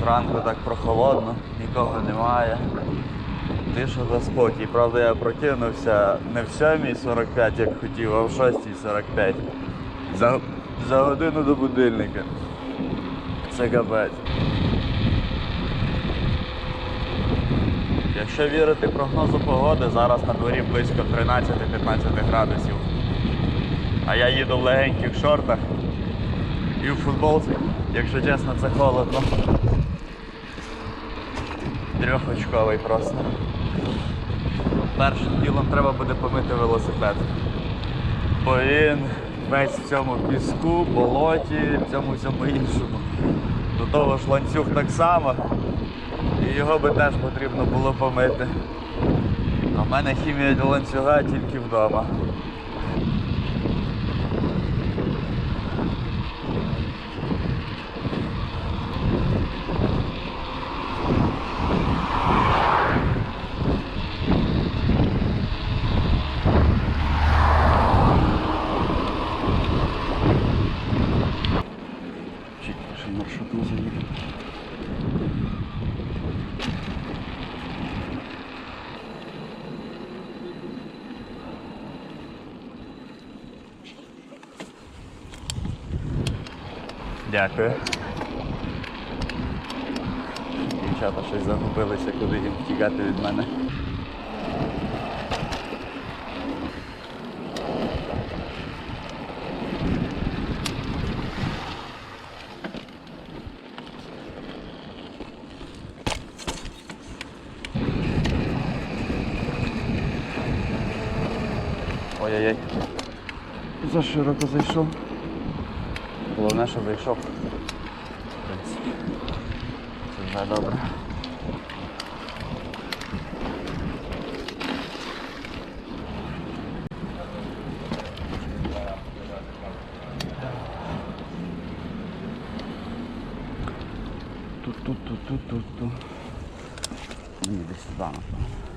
Зранку так прохолодно, нікого немає. Тиша та спокій. Правда, я прокинувся не в 7.45, як хотів, а в 6.45. За, за годину до будильника. Це капець. Якщо вірити прогнозу погоди, зараз на дворі близько 13-15 градусів. А я їду в легеньких шортах і в футболці. Якщо чесно, це холодно. Трьохочковий просто. Першим ділом треба буде помити велосипед. Бо він весь в цьому піску, болоті, в цьому всьому іншому. До того ж ланцюг так само. І його би теж потрібно було помити. А в мене хімія для ланцюга тільки вдома. Маршрут не заїде. Дякую. Дівчата щось загубилися, куди їм втікати від мене. Ой-ой-ой. За широко зайшов. Головне, що зайшов. Це вже добре. Тут, тут, тут, тут, тут, тут. Ні, десь сюди, напевно.